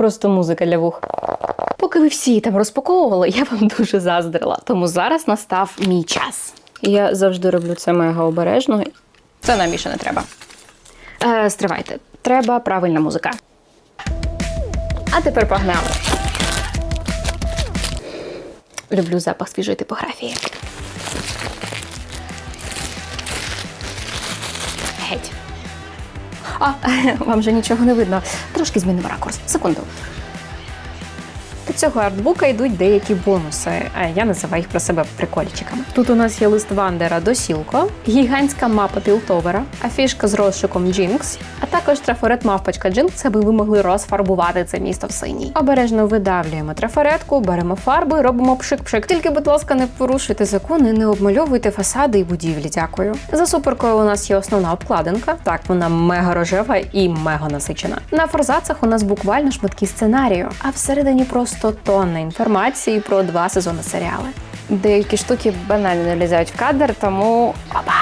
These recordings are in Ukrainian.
Просто музика для вух. Поки ви всі там розпаковували, я вам дуже заздрила. Тому зараз настав мій час. Я завжди роблю це мега обережно. Це нам більше не треба. Е, стривайте, треба правильна музика. А тепер погнали. Люблю запах свіжої типографії. А, вам же нічого не видно. Трошки змінимо ракурс. Секунду. До цього артбука йдуть деякі бонуси, я називаю їх про себе прикольчиками. Тут у нас є лист Вандера до Сілко, гігантська мапа Пілтовера, афішка з розшуком Джинкс, а також трафарет мавпочка Джинкс, аби ви могли розфарбувати це місто в синій. Обережно видавлюємо трафаретку, беремо фарби, робимо пшик-пшик. Тільки, будь ласка, не порушуйте закони, не обмальовуйте фасади і будівлі. Дякую. За суперкою у нас є основна обкладинка. Так, вона мега рожева і мега насичена. На форзацах у нас буквально шматки сценарію, а всередині просто тонна інформації про два сезони серіали. Деякі штуки банально не влізають в кадр, тому опа!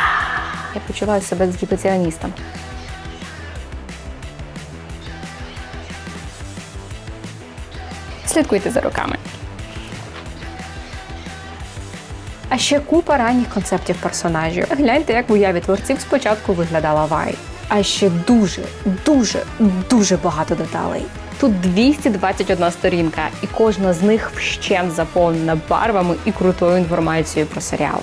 Я почуваю себе егзибіціоністом. Слідкуйте за руками. А ще купа ранніх концептів персонажів. Гляньте, як в уяві творців спочатку виглядала Вай. А ще дуже, дуже, дуже багато деталей. Тут 221 сторінка, і кожна з них вщент заповнена барвами і крутою інформацією про серіал.